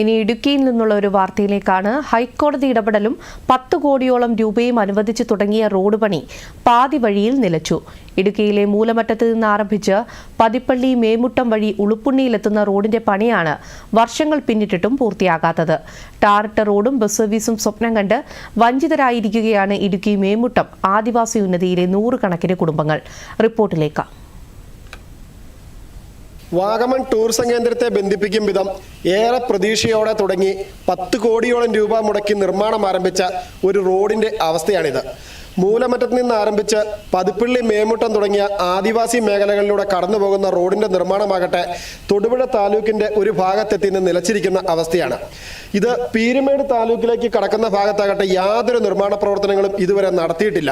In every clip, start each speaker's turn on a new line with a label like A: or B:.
A: ഇനി ഇടുക്കിയിൽ നിന്നുള്ള ഒരു വാർത്തയിലേക്കാണ്. ഹൈക്കോടതി ഇടപെടലും പത്ത് കോടിയോളം രൂപയും അനുവദിച്ചു തുടങ്ങിയ റോഡ് പണി പാതി വഴിയിൽ നിലച്ചു. ഇടുക്കിയിലെ മൂലമറ്റത്ത് നിന്ന് ആരംഭിച്ച് പതിപ്പള്ളി മേമുട്ടം വഴി ഉളുപ്പുണ്ണിയിലെത്തുന്ന റോഡിന്റെ പണിയാണ് വർഷങ്ങൾ പിന്നിട്ടിട്ടും പൂർത്തിയാകാത്തത്. ടാറിട്ട റോഡും ബസ് സർവീസും സ്വപ്നം കണ്ട് വഞ്ചിതരായിരിക്കുകയാണ് ഇടുക്കി മേമുട്ടം ആദിവാസി ഉന്നതിയിലെ നൂറുകണക്കിന് കുടുംബങ്ങൾ. റിപ്പോർട്ടിലേക്ക്.
B: വാഗമൺ ടൂറിസം കേന്ദ്രത്തെ ബന്ധിപ്പിക്കും വിധം ഏറെ പ്രതീക്ഷയോടെ തുടങ്ങി പത്ത് കോടിയോളം രൂപ മുടക്കി നിർമ്മാണം ആരംഭിച്ച ഒരു റോഡിന്റെ അവസ്ഥയാണിത്. മൂലമറ്റത്ത് നിന്ന് ആരംഭിച്ച് പതിപ്പിള്ളി മേമുട്ടം തുടങ്ങിയ ആദിവാസി മേഖലകളിലൂടെ കടന്നു പോകുന്ന റോഡിന്റെ നിർമ്മാണമാകട്ടെ തൊടുപുഴ താലൂക്കിന്റെ ഒരു ഭാഗത്തെത്തി നിലച്ചിരിക്കുന്ന അവസ്ഥയാണ്. ഇത് പീരുമേട് താലൂക്കിലേക്ക് കടക്കുന്ന ഭാഗത്താകട്ടെ യാതൊരു നിർമ്മാണ പ്രവർത്തനങ്ങളും ഇതുവരെ നടത്തിയിട്ടില്ല.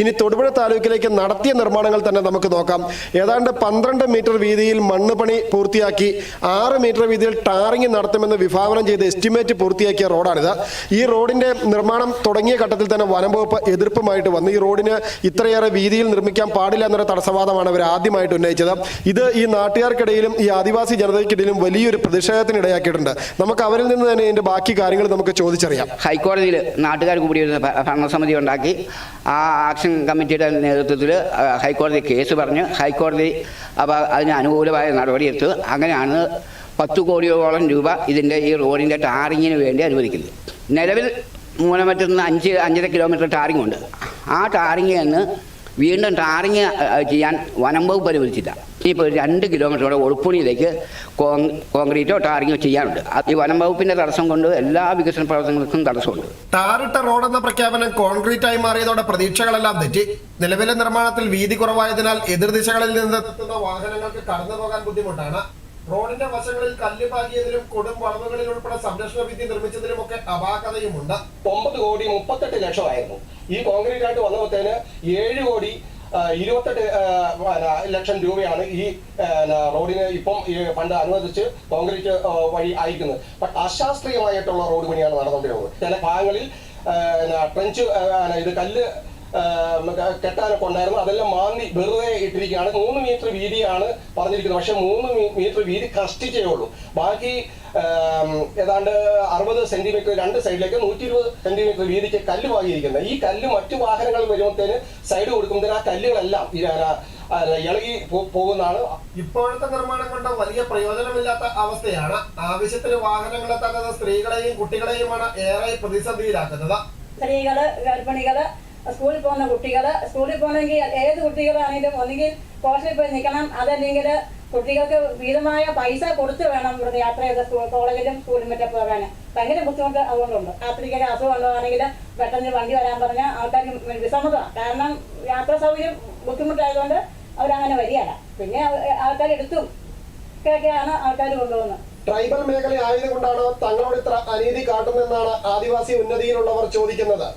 B: ഇനി തൊടുപുഴ താലൂക്കിലേക്ക് നടത്തിയ നിർമ്മാണങ്ങൾ തന്നെ നമുക്ക് നോക്കാം. ഏതാണ്ട് പന്ത്രണ്ട് മീറ്റർ വീതിയിൽ മണ്ണ് പണി പൂർത്തിയാക്കി ആറ് മീറ്റർ വീതിയിൽ ടാറിംഗ് നടത്തുമെന്ന് വിഭാവനം ചെയ്ത് എസ്റ്റിമേറ്റ് പൂർത്തിയാക്കിയ റോഡാണിത്. ഈ റോഡിന്റെ നിർമ്മാണം തുടങ്ങിയ ഘട്ടത്തിൽ തന്നെ വനം വകുപ്പ് എതിർപ്പുമായിട്ട് വന്നു. ഈ റോഡിന് ഇത്രയേറെ വീതിയിൽ നിർമ്മിക്കാൻ പാടില്ല എന്നൊരു തടസ്സവാദമാണ് അവർ ആദ്യമായിട്ട് ഉന്നയിച്ചത്. ഇത് ഈ നാട്ടുകാർക്കിടയിലും ഈ ആദിവാസി ജനതയ്ക്കിടയിലും വലിയൊരു പ്രതിഷേധത്തിന് ഇടയാക്കിയിട്ടുണ്ട്. നമുക്ക് അവരിൽ നിന്ന് തന്നെ ഇതിന്റെ ബാക്കി കാര്യങ്ങൾ നമുക്ക് ചോദിച്ചറിയാം.
C: ഹൈക്കോടതിയിൽ നാട്ടുകാർ കൂടി ഒരു ഭരണസമിതി ഉണ്ടാക്കി. ആ ആക്ഷൻ കമ്മിറ്റിയുടെ നേതൃത്വത്തിൽ ഹൈക്കോടതി കേസ് പറഞ്ഞ് ഹൈക്കോടതി അപ്പോൾ അതിന് അനുകൂലമായ നടപടിയെടുത്തു അങ്ങനെയാണ് പത്ത് കോടിയോളം രൂപ ഇതിന്റെ ഈ റോഡിന്റെ ടാറിങ്ങിന് വേണ്ടി അനുവദിക്കുന്നത്. നിലവിൽ മൂലമറ്റത്ത് നിന്ന് അഞ്ച് അഞ്ചര കിലോമീറ്റർ ടാറിംഗ് ഉണ്ട് ആ ടാറിങ് എന്ന് വീണ്ടും ടാറിങ് ചെയ്യാൻ വനം വകുപ്പ് അനുവദിച്ചില്ല. ഇനിയിപ്പോൾ രണ്ട് കിലോമീറ്ററോടെ ഒളുപ്പുണിയിലേക്ക് കോൺ- കോൺക്രീറ്റോ ടാറിങ്ങോ ചെയ്യാനുണ്ട്. ഈ വനം വകുപ്പിന്റെ തടസ്സം കൊണ്ട് എല്ലാ വികസന പ്രവർത്തനങ്ങൾക്കും തടസ്സമുണ്ട്.
B: ടാറിട്ട റോഡ് എന്ന പ്രഖ്യാപനം കോൺക്രീറ്റ് ആയി മാറിയതോടെ പ്രതീക്ഷകളെല്ലാം തെറ്റി. നിലവിലെ നിർമ്മാണത്തിൽ വീതി കുറവായതിനാൽ എതിർദിശകളിൽ നിന്നെത്തുന്ന വാഹനങ്ങൾക്ക് കടന്നു പോകാൻ ബുദ്ധിമുട്ടാണ്. റോഡിന്റെ വശങ്ങളിൽ കല്ല് പാകിയതിലും കൊടും വളവുകളിൽ ഉൾപ്പെടെ സംരക്ഷണ ഭിത്തി നിർമ്മിച്ചതിലുമൊക്കെ അപാകതയുമുണ്ട്
D: ഒമ്പത് കോടി മുപ്പത്തെട്ട് ലക്ഷമായിരുന്നു. ഈ കോൺക്രീറ്റ് ആയിട്ട് വന്നപ്പോഴത്തേന് ഏഴ് കോടി ഇരുപത്തെട്ട് ലക്ഷം രൂപയാണ് ഈ റോഡിന് ഇപ്പം പണ്ട് അനുവദിച്ച് കോൺക്രീറ്റ് വഴി അയക്കുന്നത്. ബട്ട് അശാസ്ത്രീയമായിട്ടുള്ള റോഡ് പണിയാണ് നടന്നുകൊണ്ടിരുന്നത്. ചില ഭാഗങ്ങളിൽ ട്രഞ്ച് ഇത് കല്ല് കെട്ടാനൊക്കെ ഉണ്ടായിരുന്നു. അതെല്ലാം മാന്തി വെറുതെ ഇട്ടിരിക്കുകയാണ്. മൂന്ന് മീറ്റർ വീതിയാണ് പറഞ്ഞിരിക്കുന്നത്. പക്ഷെ മൂന്ന് മീറ്റർ വീതി കഷ്ടിച്ചേ ഉള്ളൂ. ബാക്കി ഏതാണ്ട് അറുപത് സെന്റിമീറ്റർ രണ്ട് സൈഡിലേക്ക് നൂറ്റി ഇരുപത് സെന്റിമീറ്റർ വീതിക്ക് കല്ല് വാങ്ങിയിരിക്കുന്നത്. ഈ കല്ല് മറ്റു വാഹനങ്ങൾ വരുമ്പോഴത്തേന് സൈഡ് കൊടുക്കുമ്പോഴത്തേന് ആ കല്ലുകളെല്ലാം ഇളകി പോകുന്നതാണ്.
B: ഇപ്പോഴത്തെ നിർമ്മാണം കൊണ്ട് വലിയ പ്രയോജനമില്ലാത്ത അവസ്ഥയാണ്. ആവശ്യത്തിന് വാഹനങ്ങളെത്താത്തത് സ്ത്രീകളെയും കുട്ടികളെയുമാണ് ഏറെ പ്രതിസന്ധിയിലാക്കുന്നത്.
E: സ്ത്രീകൾ ഗർഭിണികൾ സ്കൂളിൽ പോകുന്ന കുട്ടികൾ സ്കൂളിൽ പോകണമെങ്കിൽ ഏത് കുട്ടികളാണെങ്കിലും ഒന്നുകിൽ കോളേജിൽ പോയി നിൽക്കണം അതല്ലെങ്കിൽ കുട്ടികൾക്ക് വിധമായ പൈസ കൊടുത്ത് വേണം ഇവിടുന്ന് യാത്ര ചെയ്ത് സ്കൂൾ കോളേജിലും സ്കൂളിലും മറ്റേ പോകാൻ. ഭയങ്കര ബുദ്ധിമുട്ട് അതുകൊണ്ടുണ്ട്. രാത്രിക്കൊക്കെ അസുഖം ഉള്ളതാണെങ്കിൽ പെട്ടെന്ന് വണ്ടി വരാൻ പറഞ്ഞാൽ ആൾക്കാർക്ക് വിസമ്മതമാണ് കാരണം യാത്രാ സൗകര്യം ബുദ്ധിമുട്ടായതുകൊണ്ട് അവരങ്ങനെ വരികയല്ല. പിന്നെ ആൾക്കാർ എടുത്തും. ഒക്കെയാണ് ആൾക്കാർ കൊണ്ടുപോകുന്നത്.
B: ട്രൈബൽ മേഖല ആയതുകൊണ്ടാണ് തങ്ങളോട് ഇത്ര അനീതി കാട്ടുന്നതെന്നാണ് ആദിവാസി ഉന്നതിയിലുള്ളവർ ചോദിക്കുന്നത്?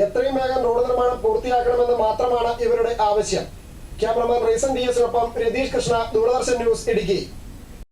B: എത്രയും വേഗം റോഡ് നിർമ്മാണം പൂർത്തിയാക്കണമെന്ന് മാത്രമാണ് ഇവരുടെ ആവശ്യം. ക്യാമറമാൻ റീസൺ ഡി എസിനൊപ്പം രതീഷ് കൃഷ്ണ ദൂരദർശൻ ന്യൂസ് ഇടുക്കി.